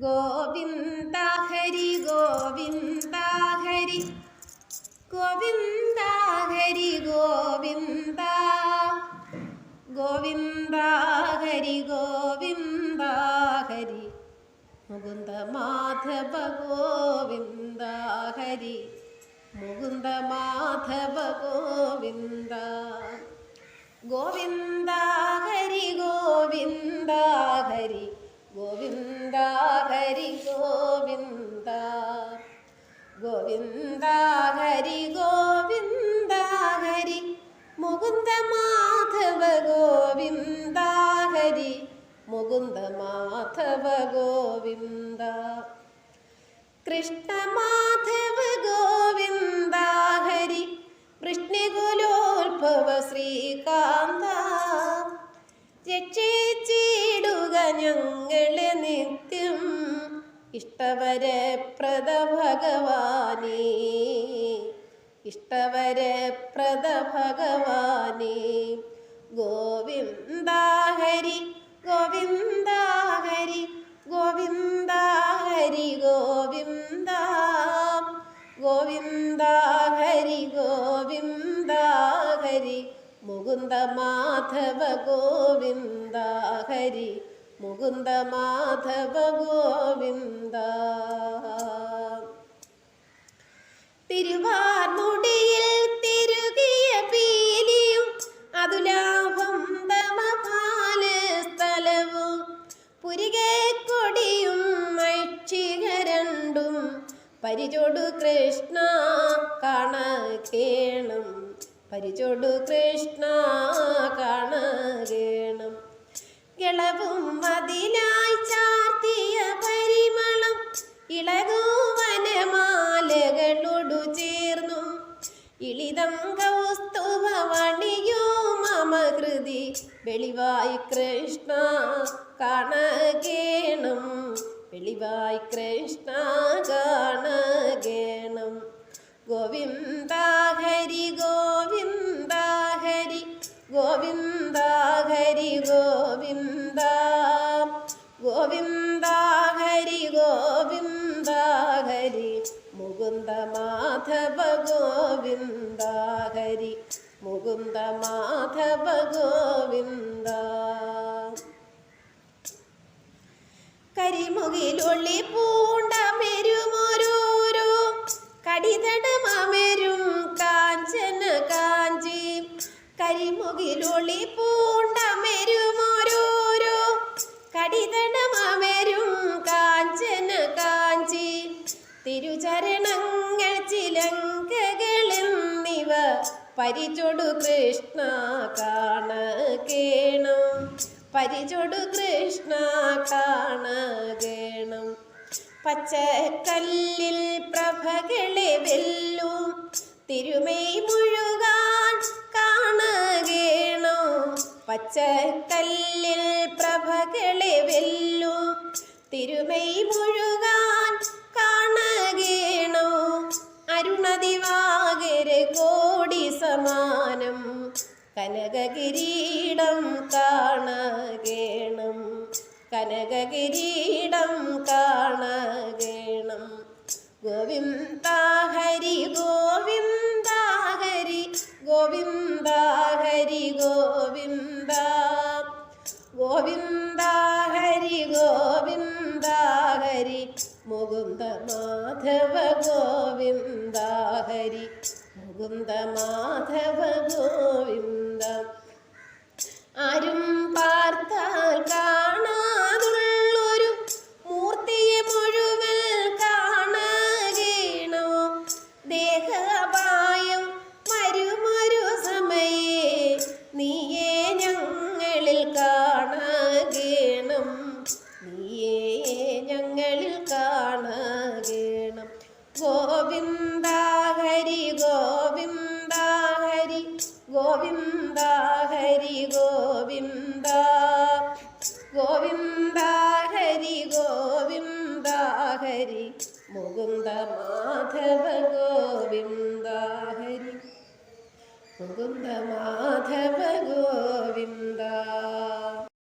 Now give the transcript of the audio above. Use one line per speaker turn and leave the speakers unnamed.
ഗോവിന്ദ ഹരി ഗോവിന്ദ ഹരി. ഗോവിന്ദ ഹരി ഗോവിന്ദ. ഗോവിന്ദ ഹരി ഗോവിന്ദ ഹരി. മുകുന്ദ മാധവ ഗോവിന്ദ ഹരി. മുകുന്ദ മാധവ ഗോവിന്ദ. ഗോവിന്ദ ഗോവിന്ദ ഹരി മുകുന്ദ മാധവ ഗോവിന്ദ ഹരി മുകുന്ദ മാധവ ഗോവിന്ദ. കൃഷ്ണ മാധവ ഗോവിന്ദ ഹരി വൃഷ്ണികുലോത്ഭവ ശ്രീകാന്ത. രക്ഷിച്ചിടുക ഞങ്ങളെ നിത്യം. ഇഷ്ടവരപ്രദ ഭഗവാനേ ഇഷ്ടവരപ്രദ ഭഗവാനേ ഗോവിന്ദ ഹരി ഗോവിന്ദ ഹരി ഗോവിന്ദ. ഹരി ഗോവിന്ദ ഗോവിന്ദ ഹരി ഗോവിന്ദ ഹരി മുകുന്ദ മാധവ ഗോവിന്ദ ഹരി മുകുന്ദ മാധവ ഗോവിന്ദ. തിരുവാർമുടിയിൽ തിരുകിയ പീലിയും അതുലാഭം തമപാൽ സ്ഥലവും. പുരികെ കൊടിയും ഐക്ഷിക രണ്ടും പരിചൊടു കൃഷ്ണ കാണേണം പരിചൊടു കൃഷ്ണ കാണേണം കിളവും മതിലായി വെളിവായി കൃഷ്ണ കാണകേണം. വെളിവായി കൃഷ്ണ കാണകേണം. ഗോവിന്ദ ഹരി ഗോവിന്ദ ഹരി ഗോവിന്ദ ഹരി ഗോവിന്ദ. ഗോവിന്ദ ഹരി ഗോവിന്ദ ഹരി മുകുന്ദ മാധവ ഗോവിന്ദ ഹരി. മുകുന്ദ മാധവ ഗോവിന്ദ കരിമുകിലൊള്ളി പൂണ്ട പൂണ്ടമെരുമൊരോരോ കടിതടമരും കാഞ്ചന കാഞ്ചി കരിമുകിലൊളി പൂണ്ടമെരുമൊരോരോ പരിചൊടു കൃഷ്ണ കാണകേണം. പരിചൊടു കൃഷ്ണ കാണേകേണം. പച്ച കല്ലിൽ പ്രഭകളെ വെല്ലും. തിരുമൈ മുഴുകാൻ പച്ച കല്ലിൽ പ്രഭകളെ വെല്ലും. തിരുമൈ മുഴുകാൻ കനകകിരീടം കാണകേണം. ഗോവിന്ദ ഹരി ഗോവിന്ദ ഹരി ഗോവിന്ദ ഹരി ഗോവിന്ദ. ഗോവിന്ദ ഹരി ഗോവിന്ദ ഹരി മുകുന്ദ മാധവ ഗോവിന്ദ ഹരി മുകുന്ദ മാധവ ഗോവിന്ദ. ആരും ദേഹപായം മരുമരു സമയേ നീയേ ഞങ്ങളിൽ കാണകേണം. നീയേ ഞങ്ങളിൽ കാണകേണം. ഗോവിന്ദ ഹരി ഗോവിന്ദ ഹരി ഗോവിന്ദ. ഹരി ഗോവിന്ദ ഗോവിന്ദ ഹരി ഗോവിന്ദ ഹരി മുകുന്ദ മാധവ ഗോവിന്ദ ഹരി മുകുന്ദ മാധവ ഗോവിന്ദ